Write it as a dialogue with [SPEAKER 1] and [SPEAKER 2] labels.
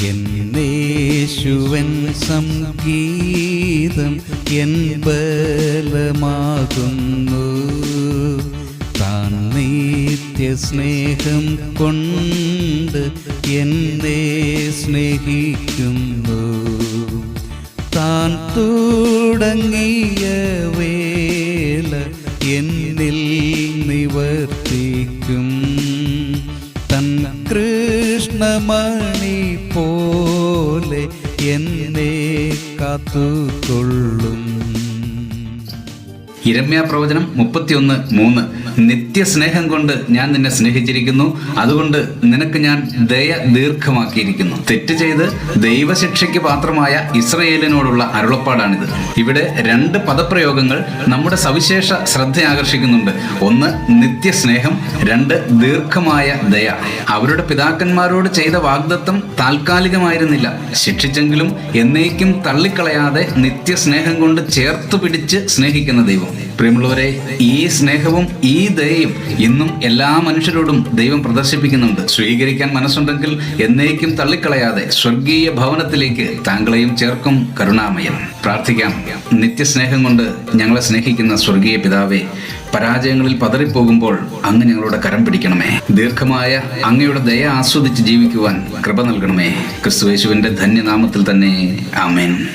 [SPEAKER 1] എന്നേശുവൻ സംഗീതം എൻ ബലമാകുന്നു. താൻ നിത്യസ്നേഹം കൊണ്ട് എന്നെ സ്നേഹിക്കുന്നു. താൻ തുടങ്ങിയ വേല എന്നിൽ നിവർത്തിക്കും. കൃഷ്ണമണി പോലെ എന്നെ കാത്തുകൊള്ളും.
[SPEAKER 2] ഇരമ്യ പ്രവചനം മുപ്പത്തിയൊന്ന് മൂന്ന്. നിത്യസ്നേഹം കൊണ്ട് ഞാൻ നിന്നെ സ്നേഹിച്ചിരിക്കുന്നു. അതുകൊണ്ട് നിനക്ക് ഞാൻ ദയ ദീർഘമാക്കിയിരിക്കുന്നു. തെറ്റ് ചെയ്ത് ദൈവശിക്ഷയ്ക്ക് പാത്രമായ ഇസ്രയേലിനോടുള്ള അരുളപ്പാടാണിത്. ഇവിടെ രണ്ട് പദപ്രയോഗങ്ങൾ നമ്മുടെ സവിശേഷ ശ്രദ്ധ ആകർഷിക്കുന്നുണ്ട്. ഒന്ന് നിത്യസ്നേഹം രണ്ട് ദീർഘമായ ദയ. അവരുടെ പിതാക്കന്മാരോട് ചെയ്ത വാഗ്ദത്തം താൽക്കാലികമായിരുന്നില്ല. ശിക്ഷിച്ചെങ്കിലും എന്നേക്കും തള്ളിക്കളയാതെ നിത്യസ്നേഹം കൊണ്ട് ചേർത്ത് പിടിച്ച് സ്നേഹിക്കുന്ന ദൈവം. പ്രിയമുള്ളവരെ ഈ സ്നേഹവും ഈ ദയയും ഇന്നും എല്ലാ മനുഷ്യരോടും ദൈവം പ്രദർശിപ്പിക്കുന്നുണ്ട്. സ്വീകരിക്കാൻ മനസ്സുണ്ടെങ്കിൽ എന്നേക്കും തള്ളിക്കളയാതെ സ്വർഗീയ ഭവനത്തിലേക്ക് താങ്കളെയും ചേർക്കും കരുണാമയം. പ്രാർത്ഥിക്കാം. നിത്യസ്നേഹം കൊണ്ട് ഞങ്ങളെ സ്നേഹിക്കുന്ന സ്വർഗീയ പിതാവെ പരാജയങ്ങളിൽ പതറിപ്പോകുമ്പോൾ അങ്ങ് ഞങ്ങളുടെ കരം പിടിക്കണമേ. ദീർഘമായ അങ്ങയുടെ ദയ ആസ്വദിച്ച് ജീവിക്കുവാൻ കൃപ നൽകണമേ. ക്രിസ്തുവേശുവിന്റെ ധന്യനാമത്തിൽ തന്നെ ആമേൻ.